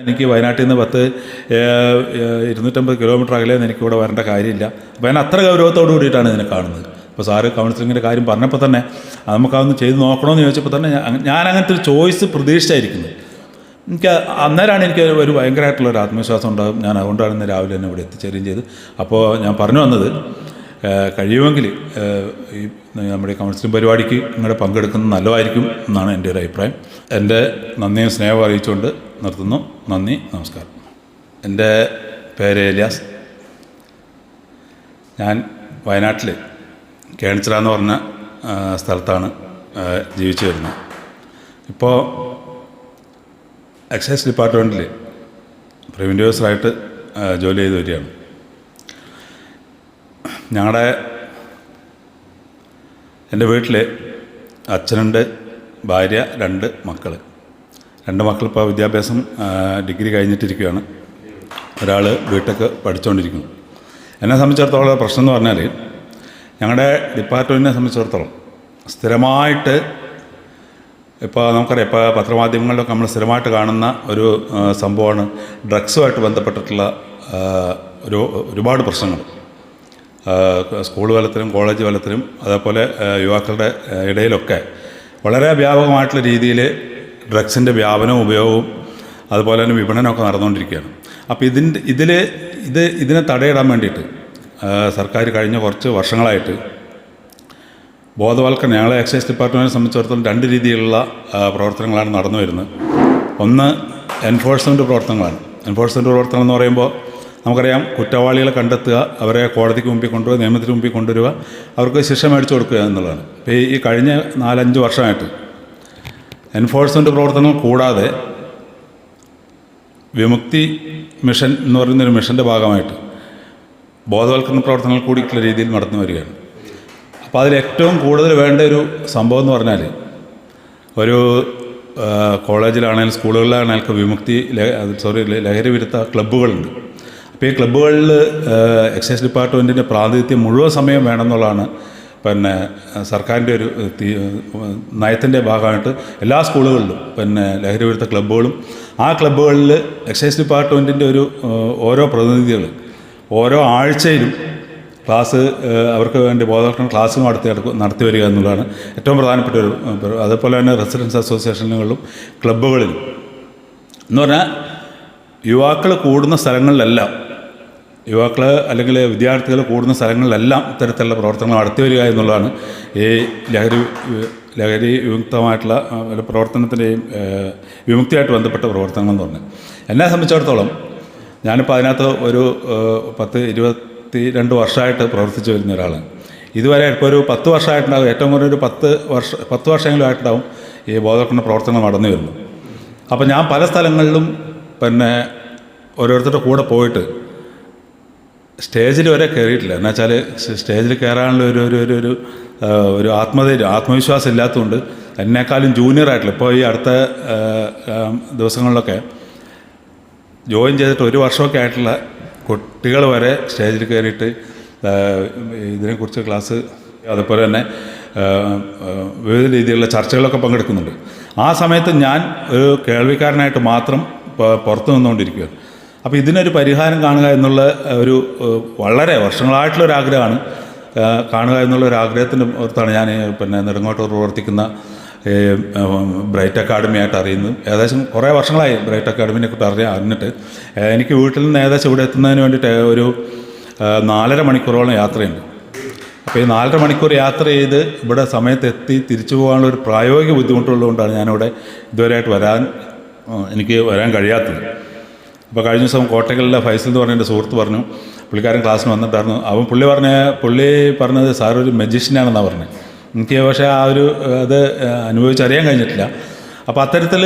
എനിക്ക് വയനാട്ടിൽ നിന്ന് പത്ത് ഇരുന്നൂറ്റമ്പത് കിലോമീറ്റർ അകലെ എനിക്ക് ഇവിടെ വരേണ്ട കാര്യമില്ല. അപ്പോൾ ഞാൻ അത്ര ഗൗരവത്തോടു കൂടിയിട്ടാണ് ഇതിനെ കാണുന്നത്. അപ്പോൾ സാറ് കൗൺസിലിങ്ങിന്റെ കാര്യം പറഞ്ഞപ്പോൾ തന്നെ നമുക്കതൊന്ന് ചെയ്ത് നോക്കണമെന്ന് ചോദിച്ചപ്പോൾ തന്നെ ഞാൻ അങ്ങനത്തെ ഒരു ചോയ്സ് പ്രതീക്ഷിച്ചായിരിക്കുന്നത് എനിക്ക് അന്നേരമാണ് എനിക്ക് ഒരു ഭയങ്കരമായിട്ടുള്ള ഒരു ആത്മവിശ്വാസം ഉണ്ടാകും. ഞാൻ അതുകൊണ്ടാണ് ഇന്ന് രാവിലെ തന്നെ ഇവിടെ എത്തിച്ചേരുകയും ചെയ്ത് അപ്പോൾ ഞാൻ പറഞ്ഞു വന്നത് കഴിയുമെങ്കിൽ ഈ നമ്മുടെ കൗൺസിലിംഗ് പരിപാടിക്ക് നിങ്ങളുടെ പങ്കെടുക്കുന്നത് നല്ലതായിരിക്കും എന്നാണ് എന്റെ ഒരു അഭിപ്രായം. എന്റെ നന്ദിയും സ്നേഹവും അറിയിച്ചുകൊണ്ട് നിർത്തുന്നു. നന്ദി നമസ്കാരം. എന്റെ പേര് ഏലിയാസ് ഞാൻ വയനാട്ടിൽ കേണിച്ചിറ എന്ന് പറഞ്ഞ സ്ഥലത്താണ് ജീവിച്ചു വരുന്നത്. ഇപ്പോൾ എക്സൈസ് ഡിപ്പാർട്ട്മെന്റിൽ പ്രിവന്റീവ് ഓഫീസറായിട്ട് ജോലി ചെയ്ത് വരികയാണ്. ഞങ്ങളുടെ എന്റെ വീട്ടിൽ അച്ഛനുണ്ട് ഭാര്യ രണ്ട് മക്കൾ രണ്ട് മക്കളിപ്പോൾ വിദ്യാഭ്യാസം ഡിഗ്രി കഴിഞ്ഞിട്ടിരിക്കുകയാണ്. ഒരാൾ ബിടെക് പഠിച്ചുകൊണ്ടിരിക്കുന്നു എന്നെ സംബന്ധിച്ചിടത്തോളം പ്രശ്നം എന്ന് പറഞ്ഞാൽ ഞങ്ങളുടെ ഡിപ്പാർട്ട്മെന്റിനെ സംബന്ധിച്ചിടത്തോളം സ്ഥിരമായിട്ട് ഇപ്പോൾ നമുക്കറിയാം ഇപ്പോൾ പത്രമാധ്യമങ്ങളിലൊക്കെ നമ്മൾ സ്ഥിരമായിട്ട് കാണുന്ന ഒരു സംഭവമാണ് ഡ്രഗ്സുമായിട്ട് ബന്ധപ്പെട്ടിട്ടുള്ള ഒരു ഒരുപാട് പ്രശ്നങ്ങൾ. സ്കൂൾ തലത്തിലും കോളേജ് തലത്തിലും അതേപോലെ യുവാക്കളുടെ ഇടയിലൊക്കെ വളരെ വ്യാപകമായിട്ടുള്ള രീതിയിൽ ഡ്രഗ്സിന്റെ വ്യാപനവും ഉപയോഗവും അതുപോലെ തന്നെ വിപണനമൊക്കെ നടന്നുകൊണ്ടിരിക്കുകയാണ്. അപ്പോൾ ഇതിന്റെ ഇതിൽ ഇത് ഇതിനെ തടയിടാൻ വേണ്ടിയിട്ട് സർക്കാർ കഴിഞ്ഞ കുറച്ച് വർഷങ്ങളായിട്ട് ബോധവൽക്കരണം ഞങ്ങളെ എക്സൈസ് ഡിപ്പാർട്ട്മെന്റിനെ സംബന്ധിച്ചിടത്തോളം രണ്ട് രീതിയിലുള്ള പ്രവർത്തനങ്ങളാണ് നടന്നു വരുന്നത്. ഒന്ന് എൻഫോഴ്സ്മെന്റ് പ്രവർത്തനങ്ങളാണ്. എൻഫോഴ്സ്മെന്റ് പ്രവർത്തനം എന്ന് പറയുമ്പോൾ നമുക്കറിയാം കുറ്റവാളികളെ കണ്ടെത്തുക അവരെ കോടതിക്ക് മുമ്പിൽ കൊണ്ടുവരിക നിയമത്തിന് മുമ്പിൽ കൊണ്ടുവരിക അവർക്ക് ശിക്ഷ മേടിച്ചു കൊടുക്കുക എന്നുള്ളതാണ്. ഇപ്പോൾ ഈ- ഈ കഴിഞ്ഞ നാലഞ്ച് വർഷമായിട്ട് എൻഫോഴ്സ്മെന്റ് പ്രവർത്തനങ്ങൾ കൂടാതെ വിമുക്തി മിഷൻ എന്ന് പറയുന്നൊരു മിഷന്റെ ഭാഗമായിട്ട് ബോധവൽക്കരണ പ്രവർത്തനങ്ങൾ കൂടിയിട്ടുള്ള രീതിയിൽ നടന്നു വരികയാണ്. അപ്പോൾ അതിൽ ഏറ്റവും കൂടുതൽ വേണ്ട ഒരു സംഭവം എന്ന് പറഞ്ഞാൽ ഒരു കോളേജിലാണെങ്കിലും സ്കൂളുകളിലാണെങ്കിലും വിമുക്തി സോറി ലഹരി വിരുദ്ധ ക്ലബ്ബുകളുണ്ട്. അപ്പോൾ ഈ ക്ലബ്ബുകളിൽ എക്സൈസ് ഡിപ്പാർട്ട്മെന്റിന്റെ പ്രാതിനിധ്യം മുഴുവൻ സമയം വേണമെന്നുള്ളതാണ് പിന്നെ സർക്കാരിന്റെ ഒരു നയത്തിന്റെ ഭാഗമായിട്ട് എല്ലാ സ്കൂളുകളിലും പിന്നെ ലഹരി വിരുദ്ധ ക്ലബ്ബുകളും ആ ക്ലബ്ബുകളിൽ എക്സൈസ് ഡിപ്പാർട്ട്മെന്റിന്റെ ഒരു ഓരോ പ്രതിനിധികൾ ഓരോ ആഴ്ചയിലും ക്ലാസ് അവർക്ക് വേണ്ടി ബോധവൽക്കരണ ക്ലാസ്സും നടത്തി നടത്തി വരിക എന്നുള്ളതാണ് ഏറ്റവും പ്രധാനപ്പെട്ട ഒരു അതേപോലെ തന്നെ റെസിഡൻസ് അസോസിയേഷനുകളിലും ക്ലബ്ബുകളിലും. എന്ന് പറഞ്ഞാൽ യുവാക്കൾ കൂടുന്ന സ്ഥലങ്ങളിലെല്ലാം യുവാക്കൾ അല്ലെങ്കിൽ വിദ്യാർത്ഥികൾ കൂടുന്ന സ്ഥലങ്ങളിലെല്ലാം ഇത്തരത്തിലുള്ള പ്രവർത്തനങ്ങൾ നടത്തി വരിക എന്നുള്ളതാണ്. ഈ ലഹരി ലഹരി വിമുക്തമായിട്ടുള്ള പ്രവർത്തനത്തിന്റെയും വിമുക്തിയായിട്ട് ബന്ധപ്പെട്ട പ്രവർത്തനങ്ങൾ എന്ന് പറഞ്ഞത് എന്നെ സംബന്ധിച്ചിടത്തോളം ഞാനിപ്പോൾ അതിനകത്ത് ഒരു പത്ത് ഇരുപത്തി രണ്ട് വർഷമായിട്ട് പ്രവർത്തിച്ചു വരുന്ന ഒരാളാണ് ഇതുവരെ ഇപ്പോൾ ഒരു പത്ത് വർഷമായിട്ടുണ്ടാകും ഏറ്റവും കുറഞ്ഞ ഒരു പത്ത് വർഷ പത്ത് വർഷമെങ്കിലും ആയിട്ടുണ്ടാവും ഈ ബോധവൽക്കരണ പ്രവർത്തനം നടന്നു വരുന്നു അപ്പോൾ ഞാൻ പല സ്ഥലങ്ങളിലും പിന്നെ ഓരോരുത്തരുടെ കൂടെ പോയിട്ട് സ്റ്റേജിൽ വരെ കയറിയിട്ടില്ല. എന്നു വെച്ചാൽ സ്റ്റേജിൽ കയറാനുള്ള ഒരു ഒരു ഒരു ഒരു ഒരു ആത്മധൈര്യം ആത്മവിശ്വാസം ഇല്ലാത്തതുകൊണ്ട് എന്നെക്കാളും ജൂനിയർ ആയിട്ടുള്ള ഇപ്പോൾ ഈ അടുത്ത ദിവസങ്ങളിലൊക്കെ ജോയിൻ ചെയ്തിട്ട് ഒരു വർഷമൊക്കെ ആയിട്ടുള്ള കുട്ടികൾ വരെ സ്റ്റേജിൽ കയറിയിട്ട് ഇതിനെക്കുറിച്ച് ക്ലാസ് അതുപോലെ തന്നെ വിവിധ രീതിയിലുള്ള ചർച്ചകളൊക്കെ പങ്കെടുക്കുന്നുണ്ട്. ആ സമയത്ത് ഞാൻ ഒരു കേൾവിക്കാരനായിട്ട് മാത്രം പുറത്തു നിന്നുകൊണ്ടിരിക്കുകയാണ്. അപ്പോൾ ഇതിനൊരു പരിഹാരം കാണുക എന്നുള്ള ഒരു വളരെ വർഷങ്ങളായിട്ടുള്ള ഒരു ആഗ്രഹമാണ്. കാണുക എന്നുള്ള ഒരു ആഗ്രഹത്തിന്റെ പുറത്താണ് ഞാൻ പിന്നെ നെടുങ്ങോട്ടൂർ പ്രവർത്തിക്കുന്ന ബ്രൈറ്റ് അക്കാഡമി ആയിട്ട് അറിയുന്നത്. ഏകദേശം കുറേ വർഷങ്ങളായി ബ്രൈറ്റ് അക്കാഡമിനെ കുറിച്ച് അറിയാൻ അറിഞ്ഞിട്ട്. എനിക്ക് വീട്ടിൽ നിന്ന് ഏകദേശം ഇവിടെ എത്തുന്നതിന് വേണ്ടിയിട്ട് ഒരു നാലര മണിക്കൂറോളം യാത്രയുണ്ട്. അപ്പോൾ ഈ നാലര മണിക്കൂർ യാത്ര ചെയ്ത് ഇവിടെ സമയത്തെത്തി തിരിച്ചു പോകാനുള്ള ഒരു പ്രായോഗിക ബുദ്ധിമുട്ടുള്ളതുകൊണ്ടാണ് ഞാനിവിടെ ഇതുവരെയായിട്ട് വരാൻ എനിക്ക് വരാൻ കഴിയാത്തത്. അപ്പോൾ കഴിഞ്ഞ ദിവസം കോട്ടകളിലെ ഫൈസൽ എന്ന് പറഞ്ഞ എന്റെ സുഹൃത്ത് പറഞ്ഞു പുള്ളിക്കാരൻ ക്ലാസ്സിന് വന്നിട്ടായിരുന്നു. അവൻ പുള്ളി പറഞ്ഞ പുള്ളി പറഞ്ഞത് സാർ ഒരു മജീഷ്യനാണെന്നാണ് പറഞ്ഞത് എനിക്ക് പക്ഷേ ആ ഒരു അത് അനുഭവിച്ചറിയാൻ കഴിഞ്ഞിട്ടില്ല. അപ്പോൾ അത്തരത്തിൽ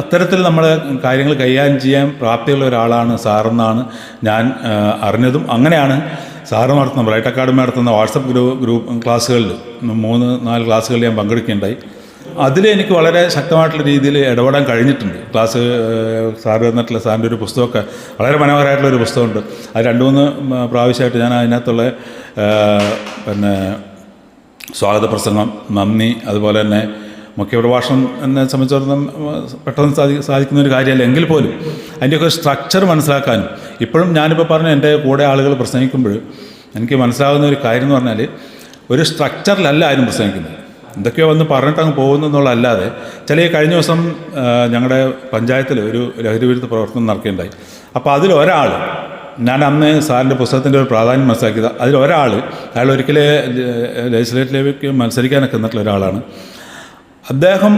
അത്തരത്തിൽ നമ്മൾ കാര്യങ്ങൾ കൈകാര്യം ചെയ്യാൻ പ്രാപ്തിയുള്ള ഒരാളാണ് സാറെന്നാണ് ഞാൻ അറിഞ്ഞതും. അങ്ങനെയാണ് സാറ് നടത്തുന്ന ബ്രൈറ്റ് അക്കാഡമി നടത്തുന്ന വാട്സപ്പ് ഗ്രൂപ്പ് ഗ്രൂപ്പ് ക്ലാസ്സുകളിൽ മൂന്ന് നാല് ക്ലാസ്സുകളിൽ ഞാൻ പങ്കെടുക്കുകയുണ്ടായി. അതിൽ എനിക്ക് വളരെ ശക്തമായിട്ടുള്ള രീതിയിൽ ഇടപെടാൻ കഴിഞ്ഞിട്ടുണ്ട്. ക്ലാസ് സാർ തന്നിട്ടുള്ള സാറിന്റെ ഒരു പുസ്തകമൊക്കെ വളരെ മനോഹരമായിട്ടുള്ള ഒരു പുസ്തകമുണ്ട്. അത് രണ്ട് മൂന്ന് പ്രാവശ്യമായിട്ട് ഞാൻ അതിനകത്തുള്ള പിന്നെ സ്വാഗത പ്രസംഗം നന്ദി അതുപോലെ തന്നെ മുഖ്യപ്രഭാഷണം എന്നെ സംബന്ധിച്ചിടത്തോളം പെട്ടെന്ന് സാധി സാധിക്കുന്ന ഒരു കാര്യമല്ല. എങ്കിൽ പോലും അതിന്റെയൊക്കെ സ്ട്രക്ചർ മനസ്സിലാക്കാനും ഇപ്പോഴും ഞാനിപ്പോൾ പറഞ്ഞു എന്റെ കൂടെ ആളുകൾ പ്രസംഗിക്കുമ്പോൾ എനിക്ക് മനസ്സിലാകുന്ന ഒരു കാര്യം എന്ന് പറഞ്ഞാൽ ഒരു സ്ട്രക്ചറിലല്ല ആരും പ്രസംഗിക്കുന്നത്. എന്തൊക്കെയോ വന്ന് പറഞ്ഞിട്ട് അങ്ങ് പോകുന്നു എന്നുള്ളതല്ലാതെ ചില കഴിഞ്ഞ ദിവസം ഞങ്ങളുടെ പഞ്ചായത്തിൽ ഒരു ലഹരി വിരുദ്ധ പ്രവർത്തനം നടക്കുകയുണ്ടായി അപ്പോൾ അതിലൊരാൾ ഞാൻ അന്ന് സാറിന്റെ പുസ്തകത്തിന്റെ ഒരു പ്രാധാന്യം മനസ്സിലാക്കിയത് അതിലൊരാൾ അയാൾ ഒരിക്കലേ ലെജിസ്ലേറ്റീവിലേക്ക് മത്സരിക്കാനൊക്കെ നിന്നിട്ടുള്ള ഒരാളാണ്. അദ്ദേഹം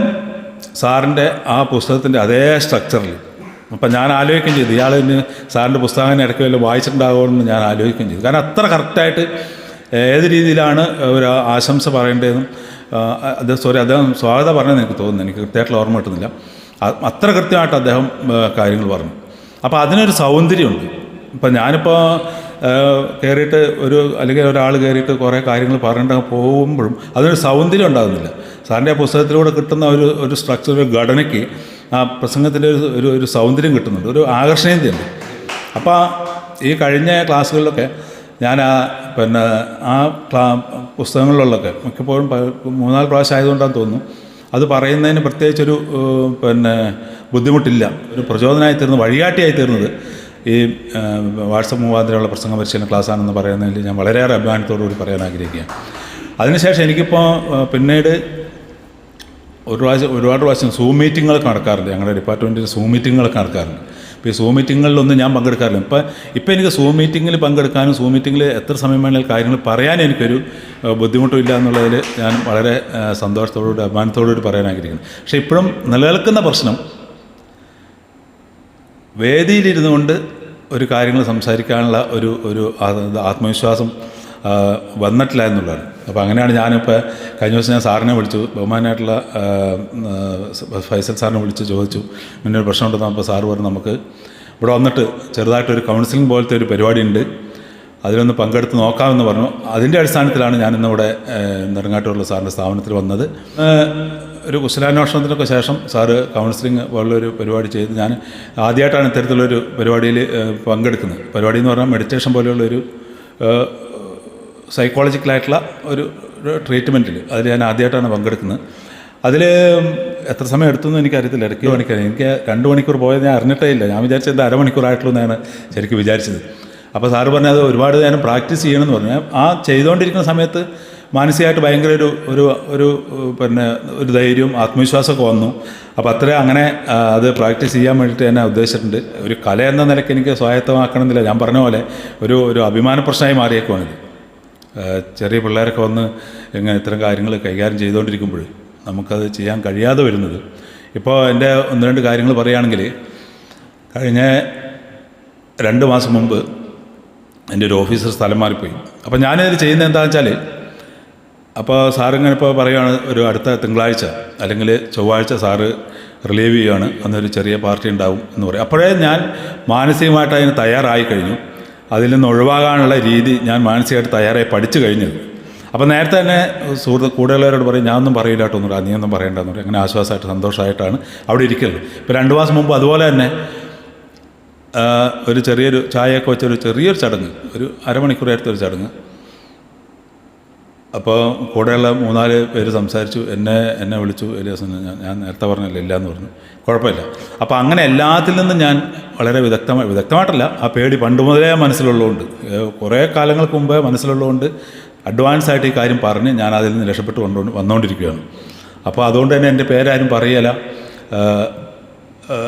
സാറിന്റെ ആ പുസ്തകത്തിന്റെ അതേ സ്ട്രക്ചറിൽ അപ്പം ഞാൻ ആലോചിക്കുകയും ചെയ്തു ഇയാൾ ഇന്ന് സാറിന്റെ പുസ്തകം ഇടയ്ക്ക് വല്ല വായിച്ചിട്ടുണ്ടാകുമെന്ന് ഞാൻ ആലോചിക്കുകയും ചെയ്തു. കാരണം അത്ര കറക്റ്റായിട്ട് ഏത് രീതിയിലാണ് ഒരു ആശംസ പറയേണ്ടതെന്നും അത് സോറി അദ്ദേഹം സ്വാഗതം പറഞ്ഞതെന്ന് എനിക്ക് തോന്നുന്നു. എനിക്ക് കൃത്യമായിട്ടുള്ള ഓർമ്മ കിട്ടുന്നില്ല. അത്ര കൃത്യമായിട്ട് അദ്ദേഹം കാര്യങ്ങൾ പറഞ്ഞു. അപ്പോൾ അതിനൊരു സൗന്ദര്യമുണ്ട്. ഇപ്പം ഞാനിപ്പോൾ കയറിയിട്ട് ഒരു അല്ലെങ്കിൽ ഒരാൾ കയറിയിട്ട് കുറേ കാര്യങ്ങൾ പറഞ്ഞിട്ട് പോകുമ്പോഴും അതിനൊരു സൗന്ദര്യം ഉണ്ടാകുന്നില്ല. സാറിന്റെ ആ പുസ്തകത്തിലൂടെ കിട്ടുന്ന ഒരു ഒരു സ്ട്രക്ചർ ഒരു ഘടനയ്ക്ക് ആ പ്രസംഗത്തിന്റെ ഒരു ഒരു ഒരു സൗന്ദര്യം കിട്ടുന്നുണ്ട്. ഒരു ആകർഷണീയതയുണ്ട്. അപ്പോൾ ഈ കഴിഞ്ഞ ക്ലാസ്സുകളിലൊക്കെ ഞാൻ ആ പിന്നെ ആ ക്ലാ പുസ്തകങ്ങളിലൊക്കെ മിക്കപ്പോഴും മൂന്നാൽ പ്രാവശ്യം ആയതുകൊണ്ടാണെന്ന് തോന്നുന്നു. അത് പറയുന്നതിന് പ്രത്യേകിച്ചൊരു പിന്നെ ബുദ്ധിമുട്ടില്ല. ഒരു പ്രചോദനമായി തീർന്നത് വഴികാട്ടിയായി തീർന്നത് ഈ വാട്സപ്പ് മുഖാന്തരമുള്ള പ്രസംഗ പരിശീലന ക്ലാസ്സാണെന്ന് പറയുന്നതിൽ ഞാൻ വളരെയേറെ അഭിമാനത്തോടു കൂടി പറയാൻ ആഗ്രഹിക്കുകയാണ്. അതിനുശേഷം എനിക്കിപ്പോൾ പിന്നീട് ഒരു പ്രാവശ്യം ഒരുപാട് പ്രാവശ്യം സൂം മീറ്റിങ്ങുകളൊക്കെ നടക്കാറുണ്ട്. ഞങ്ങളുടെ ഡിപ്പാർട്ട്മെന്റിൽ സൂം മീറ്റിങ്ങുകളൊക്കെ നടക്കാറുണ്ട്. ഇപ്പോൾ ഈ സൂം മീറ്റിങ്ങുകളിലൊന്നും ഞാൻ പങ്കെടുക്കാറില്ല. ഇപ്പം ഇപ്പോൾ എനിക്ക് സൂം മീറ്റിങ്ങിൽ പങ്കെടുക്കാനും സൂം മീറ്റിങ്ങിൽ എത്ര സമയം വേണമെങ്കിലും കാര്യങ്ങൾ പറയാൻ എനിക്കൊരു ബുദ്ധിമുട്ടില്ല ബുദ്ധിമുട്ടും എന്നുള്ളതിൽ ഞാൻ വളരെ സന്തോഷത്തോടുകൂടി അഭിമാനത്തോടുകൂടി പറയാൻ ആഗ്രഹിക്കുന്നു പക്ഷേ ഇപ്പോഴും നിലനിൽക്കുന്ന പ്രശ്നം വേദിയിലിരുന്നു കൊണ്ട് ഒരു കാര്യങ്ങൾ സംസാരിക്കാനുള്ള ഒരു ഒരു ആത്മവിശ്വാസം വന്നിട്ടില്ല എന്നുള്ളതാണ് അപ്പോൾ അങ്ങനെയാണ് ഞാനിപ്പോൾ കഴിഞ്ഞ ദിവസം ഞാൻ സാറിനെ വിളിച്ചു. ബഹുമാനായിട്ടുള്ള ഫൈസൽ സാറിനെ വിളിച്ച് ചോദിച്ചു. ഇങ്ങനെ ഒരു പ്രശ്നം ഉണ്ടെന്ന് അപ്പോൾ സാറ് പറഞ്ഞു നമുക്ക് ഇവിടെ വന്നിട്ട് ചെറുതായിട്ടൊരു കൗൺസിലിംഗ് പോലത്തെ ഒരു പരിപാടി ഉണ്ട് അതിലൊന്ന് പങ്കെടുത്ത് നോക്കാമെന്ന് പറഞ്ഞു. അതിന്റെ അടിസ്ഥാനത്തിലാണ് ഞാൻ ഇന്നിവിടെ നെടുങ്ങാട്ടൂരുള്ള സാറിന്റെ സ്ഥാപനത്തിൽ വന്നത്. ഒരു കുശലാന്വേഷണത്തിനൊക്കെ ശേഷം സാറ് കൗൺസിലിംഗ് പോലുള്ളൊരു പരിപാടി ചെയ്ത് ഞാൻ ആദ്യമായിട്ടാണ് ഇത്തരത്തിലുള്ളൊരു പരിപാടിയിൽ പങ്കെടുക്കുന്നത്. പരിപാടി എന്ന് പറഞ്ഞാൽ മെഡിറ്റേഷൻ പോലെയുള്ളൊരു സൈക്കോളജിക്കലായിട്ടുള്ള ഒരു ട്രീറ്റ്മെന്റിൽ അതിൽ ഞാൻ ആദ്യമായിട്ടാണ് പങ്കെടുക്കുന്നത്. അതിൽ എത്ര സമയം എടുത്തെന്ന് എനിക്കറിയത്തില്ല. ഇടയ്ക്ക് മണിക്കൂർ എനിക്ക് രണ്ട് മണിക്കൂർ പോയത് ഞാൻ അറിഞ്ഞിട്ടേ ഇല്ല. ഞാൻ വിചാരിച്ചത് അരമണിക്കൂറായിട്ടുള്ളൂ എന്നാണ് ശരിക്കും വിചാരിച്ചത്. അപ്പോൾ സാറ് പറഞ്ഞത് ഒരുപാട് നേരം പ്രാക്ടീസ് ചെയ്യണമെന്ന് പറഞ്ഞു. ആ ചെയ്തുകൊണ്ടിരിക്കുന്ന സമയത്ത് മാനസികമായിട്ട് ഭയങ്കര ഒരു ഒരു ഒരു പിന്നെ ഒരു ധൈര്യവും ആത്മവിശ്വാസമൊക്കെ വന്നു. അപ്പോൾ അത്ര അങ്ങനെ അത് പ്രാക്ടീസ് ചെയ്യാൻ വേണ്ടിയിട്ട് തന്നെ ഉദ്ദേശിച്ചിട്ടുണ്ട്. ഒരു കല എന്ന നിലയ്ക്ക് എനിക്ക് സ്വായത്തമാക്കണമെന്നില്ല. ഞാൻ പറഞ്ഞ പോലെ ഒരു ഒരു അഭിമാന പ്രശ്നമായി മാറിയേക്കുവാണിത്. ചെറിയ പിള്ളേരൊക്കെ വന്ന് ഇങ്ങനെ ഇത്തരം കാര്യങ്ങൾ കൈകാര്യം ചെയ്തുകൊണ്ടിരിക്കുമ്പോൾ നമുക്കത് ചെയ്യാൻ കഴിയാതെ വരുന്നത്. ഇപ്പോൾ എന്റെ ഒന്ന് രണ്ട് കാര്യങ്ങൾ പറയുകയാണെങ്കിൽ കഴിഞ്ഞ രണ്ട് മാസം മുമ്പ് എന്റെ ഒരു ഓഫീസർ സ്ഥലം മാറിപ്പോയി. അപ്പോൾ ഞാനിത് ചെയ്യുന്നത് എന്താണെന്ന് വെച്ചാൽ അപ്പോൾ സാറിങ്ങനെ ഇപ്പോൾ പറയുകയാണ് ഒരു അടുത്ത തിങ്കളാഴ്ച അല്ലെങ്കിൽ ചൊവ്വാഴ്ച സാറ് റിലീവ് ചെയ്യുകയാണ് അന്നൊരു ചെറിയ പാർട്ടി ഉണ്ടാവും എന്ന് പറയും. അപ്പോഴേ ഞാൻ മാനസികമായിട്ട് അതിന് തയ്യാറായി കഴിഞ്ഞു. അതിൽ നിന്ന് ഒഴിവാകാനുള്ള രീതി ഞാൻ മാനസികമായിട്ട് തയ്യാറായി പഠിച്ചു കഴിഞ്ഞത്. അപ്പോൾ നേരത്തെ തന്നെ സുഹൃത്ത് കൂടെയുള്ളവരോട് പറയും ഞാനൊന്നും പറയില്ല കേട്ടോ ഒന്നും നീ ഒന്നും പറയണ്ടെന്ന് പറയും. അങ്ങനെ ആശ്വാസമായിട്ട് സന്തോഷമായിട്ടാണ് അവിടെ ഇരിക്കുന്നത് ഇപ്പോൾ രണ്ട് മാസം മുമ്പ് അതുപോലെ തന്നെ ഒരു ചെറിയൊരു ചായയൊക്കെ വെച്ചൊരു ചെറിയൊരു ചടങ്ങ് ഒരു അരമണിക്കൂർ ഒരു ചടങ്ങ്. അപ്പോൾ കൂടെയുള്ള മൂന്നാൽ പേര് സംസാരിച്ചു എന്നെ എന്നെ വിളിച്ചു എലിയാസ് ഞാൻ ഞാൻ നേരത്തെ പറഞ്ഞില്ല ഇല്ല എന്ന് പറഞ്ഞു. കുഴപ്പമില്ല. അപ്പോൾ അങ്ങനെ എല്ലാത്തിൽ നിന്നും ഞാൻ വളരെ വിദഗ്ധമായി വിദഗ്ധമായിട്ടല്ല ആ പേടി പണ്ട് മുതലേ മനസ്സിലുള്ളതുകൊണ്ട് കുറേ കാലങ്ങൾക്ക് മുമ്പേ മനസ്സിലുള്ളതുകൊണ്ട് അഡ്വാൻസ് ആയിട്ട് ഈ കാര്യം പറഞ്ഞ് ഞാൻ അതിൽ നിന്ന് രക്ഷപ്പെട്ട് കൊണ്ടു വന്നുകൊണ്ടിരിക്കുകയാണ് അപ്പോൾ അതുകൊണ്ട് തന്നെ എന്റെ പേരാരും പറയല.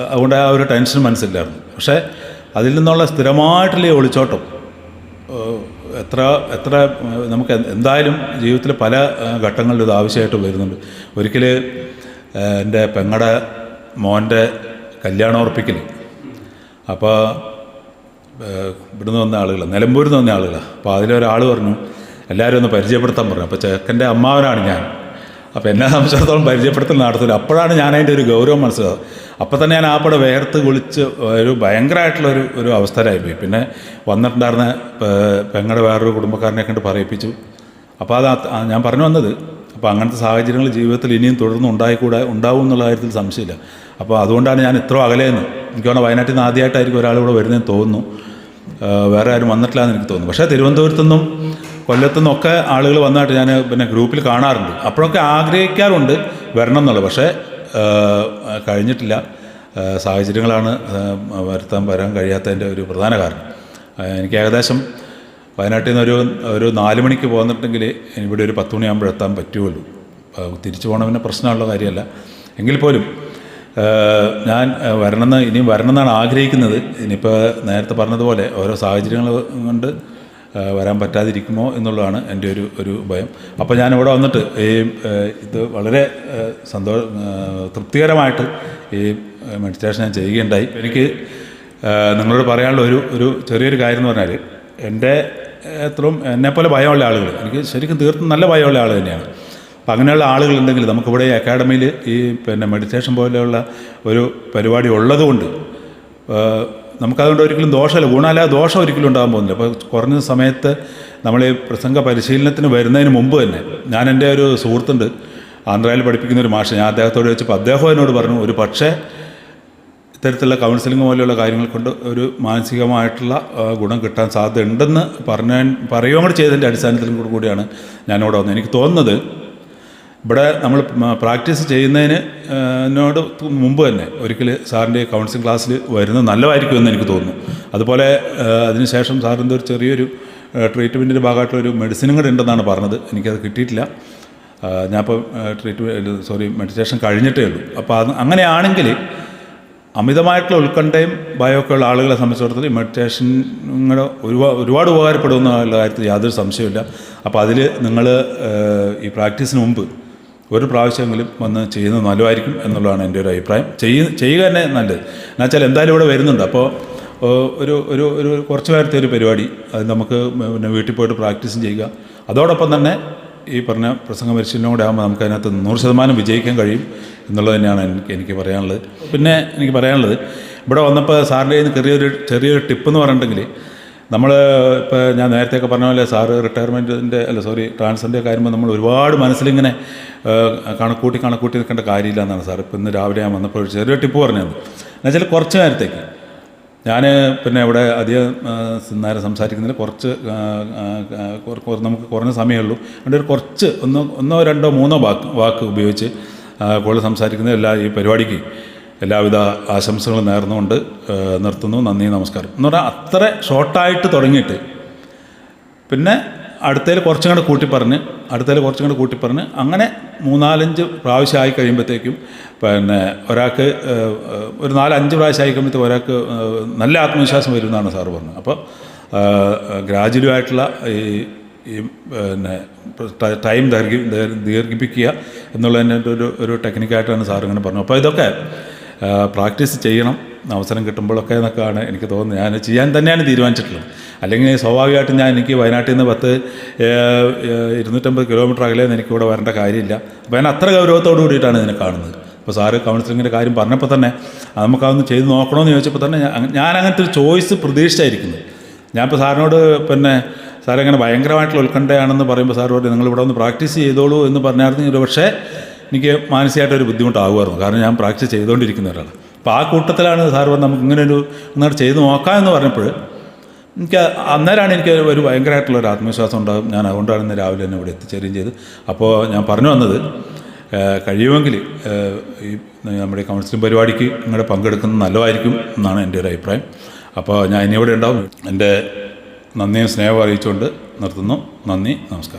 അതുകൊണ്ട് ആ ഒരു ടെൻഷൻ മനസ്സിലായിരുന്നു പക്ഷേ അതിൽ നിന്നുള്ള സ്ഥിരമായിട്ടുള്ള ഒളിച്ചോട്ടം എത്ര എത്ര നമുക്ക് എന്തായാലും ജീവിതത്തിൽ പല ഘട്ടങ്ങളിലും ഇത് ആവശ്യമായിട്ട് വരുന്നുണ്ട്. ഒരിക്കൽ എന്റെ പെങ്ങടെ മോന്റെ കല്യാണം ഉറപ്പിക്കൽ അപ്പോൾ ഇവിടുന്ന് വന്ന ആളുകളാണ് നിലമ്പൂരിൽ നിന്ന് വന്ന ആളുകളാണ് അപ്പോൾ അതിലൊരാൾ പറഞ്ഞു എല്ലാവരും ഒന്ന് പരിചയപ്പെടുത്താൻ പറഞ്ഞു അപ്പോൾ ചെക്കന്റെ അമ്മാവനാണ് ഞാൻ. അപ്പോൾ എന്നെ സംബന്ധിച്ചിടത്തോളം പരിചയപ്പെടുത്തൽ നടത്തില്ല. അപ്പോഴാണ് ഞാൻ അതിന്റെ ഒരു ഗൗരവം മനസ്സിലായത് അപ്പോൾ തന്നെ ഞാൻ ആപ്പടെ വേർത്ത് കുളിച്ച് ഒരു ഭയങ്കരമായിട്ടുള്ള ഒരു ഒരു അവസ്ഥയിലായിപ്പോയി പിന്നെ വന്നിട്ടുണ്ടായിരുന്ന പെങ്ങളുടെ വേറൊരു കുടുംബക്കാരനെ കണ്ട് പറയിപ്പിച്ചു. അപ്പോൾ അത് ഞാൻ പറഞ്ഞു വന്നത് അപ്പോൾ അങ്ങനത്തെ സാഹചര്യങ്ങൾ ജീവിതത്തിൽ ഇനിയും തുടർന്ന് ഉണ്ടായിക്കൂടാ ഉണ്ടാവും എന്നുള്ള കാര്യത്തിൽ സംശയമില്ല. അപ്പോൾ അതുകൊണ്ടാണ് ഞാൻ ഇത്ര അകലെയെന്ന് എനിക്ക് തോന്നുന്നു വയനാട്ടിൽ നിന്ന് ആദ്യമായിട്ടായിരിക്കും ഒരാൾ ഇവിടെ വരുന്നതെന്ന് തോന്നുന്നു. വേറെ ആരും വന്നിട്ടില്ല എന്ന് എനിക്ക് തോന്നുന്നു. പക്ഷേ തിരുവനന്തപുരത്തു നിന്നും കൊല്ലത്തു നിന്നൊക്കെ ആളുകൾ വന്നായിട്ട് ഞാൻ പിന്നെ ഗ്രൂപ്പിൽ കാണാറുണ്ട്. അപ്പോഴൊക്കെ ആഗ്രഹിക്കാറുണ്ട് വരണം എന്നുള്ളത്. പക്ഷേ ആ, കഴിഞ്ഞിട്ടില്ല. സാഹചര്യങ്ങളാണ് വരുത്താൻ വരാൻ കഴിയാത്തതിന്റെ ഒരു പ്രധാന കാരണം. എനിക്ക് ഏകദേശം വയനാട്ടിൽ നിന്ന് ഒരു ഒരു നാല് മണിക്ക് പോന്നിട്ടുണ്ടെങ്കിൽ ഇവിടെ ഒരു പത്ത് മണിയാകുമ്പോൾ എത്താൻ പറ്റുമല്ലോ തിരിച്ചു തിരിച്ചു പിന്നെ പ്രശ്നമുള്ള കാര്യമല്ല. എങ്കിൽ പോലും ഞാൻ വരണമെന്ന് ഇനിയും വരണമെന്നാണ് ആഗ്രഹിക്കുന്നത്. ഇനിയിപ്പോൾ നേരത്തെ പറഞ്ഞതുപോലെ ഓരോ സാഹചര്യങ്ങൾ കൊണ്ട് വരാൻ പറ്റാതിരിക്കുമോ എന്നുള്ളതാണ് എന്റെ ഒരു ഒരു ഭയം. അപ്പോൾ ഞാൻ ഇവിടെ വന്നിട്ട് ഈ ഇത് വളരെ സന്തോ തൃപ്തികരമായിട്ട് ഈ മെഡിറ്റേഷൻ ഞാൻ ചെയ്യുകയുണ്ടായി. എനിക്ക് നിങ്ങളോട് പറയാനുള്ള ഒരു ഒരു ചെറിയൊരു കാര്യം എന്ന് പറഞ്ഞാൽ എന്റെ എത്രയും എന്നെപ്പോലെ ഭയമുള്ള ആളുകൾ എനിക്ക് ശരിക്കും തീർത്തും നല്ല ഭയമുള്ള ആൾ തന്നെയാണ്. അപ്പം അങ്ങനെയുള്ള ആളുകളുണ്ടെങ്കിൽ നമുക്കിവിടെ അക്കാഡമിയിൽ ഈ പിന്നെ മെഡിറ്റേഷൻ പോലെയുള്ള ഒരു പരിപാടി ഉള്ളതുകൊണ്ട് നമുക്കതുകൊണ്ട് ഒരിക്കലും ദോഷമല്ല. ഗുണമല്ല ദോഷം ഒരിക്കലും ഉണ്ടാകാൻ പോകുന്നില്ല. അപ്പോൾ കുറഞ്ഞ സമയത്ത് നമ്മൾ ഈ പ്രസംഗ പരിശീലനത്തിന് വരുന്നതിന് മുമ്പ് തന്നെ ഞാൻ എന്റെ ഒരു സുഹൃത്തുണ്ട് ആന്ധ്രയിൽ പഠിപ്പിക്കുന്ന ഒരു മാഷ്. ഞാൻ അദ്ദേഹത്തോട് ചോദിച്ചപ്പോൾ അദ്ദേഹം എന്നോട് പറഞ്ഞു ഒരു പക്ഷേ ഇത്തരത്തിലുള്ള കൗൺസിലിംഗ് പോലെയുള്ള കാര്യങ്ങൾ കൊണ്ട് ഒരു മാനസികമായിട്ടുള്ള ഗുണം കിട്ടാൻ സാധ്യത ഉണ്ടെന്ന് പറഞ്ഞാൻ പറയുകയും കൂടി ചെയ്തതിന്റെ അടിസ്ഥാനത്തിലും കൂടെ കൂടിയാണ് ഞാനിവിടെ വന്നത്. എനിക്ക് തോന്നുന്നത് ഇവിടെ നമ്മൾ പ്രാക്ടീസ് ചെയ്യുന്നതിന് എന്നോട് മുമ്പ് തന്നെ ഒരിക്കൽ സാറിന്റെ കൗൺസിലിംഗ് ക്ലാസ്സിൽ വരുന്നത് നല്ലതായിരിക്കും എന്ന് എനിക്ക് തോന്നുന്നു. അതുപോലെ അതിനുശേഷം സാറിന്റെ ഒരു ചെറിയൊരു ട്രീറ്റ്മെന്റിന്റെ ഭാഗമായിട്ടുള്ള ഒരു മെഡിസിനും കൂടെ ഉണ്ടെന്നാണ് പറഞ്ഞത്. എനിക്കത് കിട്ടിയിട്ടില്ല. ഞാനിപ്പോൾ ട്രീറ്റ്മെന്റ് സോറി മെഡിറ്റേഷൻ കഴിഞ്ഞിട്ടേ ഉള്ളൂ. അപ്പോൾ അത് അങ്ങനെയാണെങ്കിൽ അമിതമായിട്ടുള്ള ഉത്കണ്ഠയും ഭയമൊക്കെ ഉള്ള ആളുകളെ സംബന്ധിച്ചിടത്തോളം മെഡിറ്റേഷൻ നിങ്ങളുടെ ഒരുപാട് ഒരുപാട് ഉപകാരപ്പെടുമെന്ന കാര്യത്തിൽ യാതൊരു സംശയമില്ല അപ്പോൾ അതിൽ നിങ്ങൾ ഈ പ്രാക്ടീസിന് മുമ്പ് ഒരു പ്രാവശ്യമെങ്കിലും വന്ന് ചെയ്യുന്നത് നല്ലതായിരിക്കും എന്നുള്ളതാണ് എന്റെ ഒരു അഭിപ്രായം. ചെയ്യ ചെയ്യുക തന്നെ നല്ലത്. എന്നുവെച്ചാൽ എന്തായാലും ഇവിടെ വരുന്നുണ്ട്. അപ്പോൾ ഒരു ഒരു ഒരു കുറച്ച് നേരത്തെ ഒരു പരിപാടി. അത് നമുക്ക് പിന്നെ വീട്ടിൽ പോയിട്ട് പ്രാക്ടീസും ചെയ്യുക. അതോടൊപ്പം തന്നെ ഈ പറഞ്ഞ പ്രസംഗ പരിശീലനം കൂടെ ആകുമ്പോൾ നമുക്ക് അതിനകത്ത് നൂറ് ശതമാനം വിജയിക്കാൻ കഴിയും എന്നുള്ളത് തന്നെയാണ് എനിക്ക് എനിക്ക് പറയാനുള്ളത്. പിന്നെ എനിക്ക് പറയാനുള്ളത് ഇവിടെ വന്നപ്പോൾ സാറിന്റെ കയ്യിൽ നിന്ന് ചെറിയൊരു ചെറിയൊരു ടിപ്പ് എന്ന് പറഞ്ഞിട്ടുണ്ടെങ്കിൽ നമ്മൾ ഇപ്പോൾ ഞാൻ നേരത്തെയൊക്കെ പറഞ്ഞ പോലെ സാറ് റിട്ടയർമെന്റിന്റെ അല്ല സോറി ട്രാൻസ്ഫറിന്റെ കാര്യം നമ്മൾ ഒരുപാട് മനസ്സിലിങ്ങനെ കണക്കൂട്ടി കണക്കൂട്ടി നിൽക്കേണ്ട കാര്യമില്ല എന്നാണ് സാർ ഇപ്പോൾ ഇന്ന് രാവിലെ ഞാൻ വന്നപ്പോൾ ചെറിയ ടിപ്പ് പറഞ്ഞത്. എന്നുവെച്ചാൽ കുറച്ച് നേരത്തേക്ക്. ഞാൻ പിന്നെ ഇവിടെ അധികം നേരം സംസാരിക്കുന്നില്ല കുറച്ച് നമുക്ക് കുറഞ്ഞ സമയമേ ഉള്ളൂ ഒരു കുറച്ച് ഒന്നോ ഒന്നോ രണ്ടോ മൂന്നോ വാക്ക് വാക്ക് ഉപയോഗിച്ച് കൂടുതൽ സംസാരിക്കുന്ന എല്ലാ ഈ പരിപാടിക്ക് എല്ലാവിധ ആശംസകളും നേർന്നുകൊണ്ട് നിർത്തുന്നു. നന്ദി നമസ്കാരം. എന്ന് പറഞ്ഞാൽ അത്ര ഷോർട്ടായിട്ട് തുടങ്ങിയിട്ട്. പിന്നെ അടുത്തതിൽ കുറച്ചും കൂടെ കൂട്ടി പറഞ്ഞ് അടുത്തതിൽ കുറച്ചും കൂടെ കൂട്ടി പറഞ്ഞ് അങ്ങനെ മൂന്നാലഞ്ച് പ്രാവശ്യം ആയി കഴിയുമ്പോഴത്തേക്കും പിന്നെ ഒരാൾക്ക് ഒരു നാലഞ്ച് പ്രാവശ്യം ആയി കഴിയുമ്പോഴത്തേക്ക് ഒരാൾക്ക് നല്ല ആത്മവിശ്വാസം വരും എന്നാണ് സാറ് പറഞ്ഞത്. അപ്പോൾ ഗ്രാജുവലി ആയിട്ടുള്ള ഈ ഈ പിന്നെ ടൈം ദൈർഘ്യം ദൈർ- ദീർഘിപ്പിക്കുക എന്നുള്ളതിന്റെ ഒരു ഒരു ടെക്നിക്കായിട്ടാണ് സാർ പറഞ്ഞത്. അപ്പോൾ ഇതൊക്കെ പ്രാക്ടീസ് ചെയ്യണം. അവസരം കിട്ടുമ്പോഴൊക്കെ എന്നൊക്കെയാണ് എനിക്ക് തോന്നുന്നത്. ഞാൻ ചെയ്യാൻ തന്നെയാണ് തീരുമാനിച്ചിട്ടുള്ളത്. അല്ലെങ്കിൽ സ്വാഭാവികമായിട്ടും ഞാൻ എനിക്ക് വയനാട്ടിൽ നിന്ന് പത്ത് ഇരുന്നൂറ്റമ്പത് കിലോമീറ്റർ അകലെ എനിക്ക് ഇവിടെ വരേണ്ട കാര്യമില്ല. അപ്പോൾ ഞാൻ അത്ര ഗൗരവത്തോടു കൂടിയിട്ടാണ് ഇതിനെ കാണുന്നത്. അപ്പോൾ സാറ് കൗൺസിലിങ്ങിന്റെ കാര്യം പറഞ്ഞപ്പോൾ തന്നെ നമുക്കതൊന്ന് ചെയ്ത് നോക്കണമെന്ന് ചോദിച്ചപ്പോൾ തന്നെ ഞാൻ അങ്ങനത്തെ ഒരു ചോയ്സ് പ്രതീക്ഷിച്ചായിരിക്കുന്നത്. ഞാനിപ്പോൾ സാറിനോട് പിന്നെ സാർ അങ്ങനെ ഭയങ്കരമായിട്ടുള്ള ഉത്കണ്ഠയാണെന്ന് പറയുമ്പോൾ സാർ പറഞ്ഞു നിങ്ങൾ ഇവിടെ ഒന്ന് പ്രാക്ടീസ് ചെയ്തോളൂ എന്ന് പറഞ്ഞായിരുന്നെങ്കിൽ പക്ഷേ എനിക്ക് മാനസികമായിട്ടൊരു ബുദ്ധിമുട്ടാകുമായിരുന്നു. കാരണം ഞാൻ പ്രാക്ടീസ് ചെയ്തുകൊണ്ടിരിക്കുന്ന ഒരാളാണ്. അപ്പോൾ ആ കൂട്ടത്തിലാണ് സാർ നമുക്ക് ഇങ്ങനെ ഒരു ഒന്നായിട്ട് ചെയ്ത് നോക്കാം എന്ന് പറഞ്ഞപ്പോൾ എനിക്ക് അന്നേരമാണ് എനിക്ക് ഒരു ഭയങ്കരമായിട്ടുള്ള ഒരു ആത്മവിശ്വാസം ഉണ്ടാകും. ഞാൻ അതുകൊണ്ടാണ് ഇന്ന് രാവിലെ തന്നെ ഇവിടെ എത്തിച്ചേരുകയും ചെയ്ത് അപ്പോൾ ഞാൻ പറഞ്ഞു വന്നത് കഴിയുമെങ്കിൽ ഈ നമ്മുടെ കൗൺസിലിംഗ് പരിപാടിക്ക് നിങ്ങളുടെ പങ്കെടുക്കുന്നത് നല്ലതായിരിക്കും എന്നാണ് എന്റെ ഒരു അഭിപ്രായം. അപ്പോൾ ഞാൻ ഇനി ഇവിടെ ഉണ്ടാവും. എന്റെ നന്ദിയും സ്നേഹവും അറിയിച്ചുകൊണ്ട് നിർത്തുന്നു. നന്ദി നമസ്കാരം.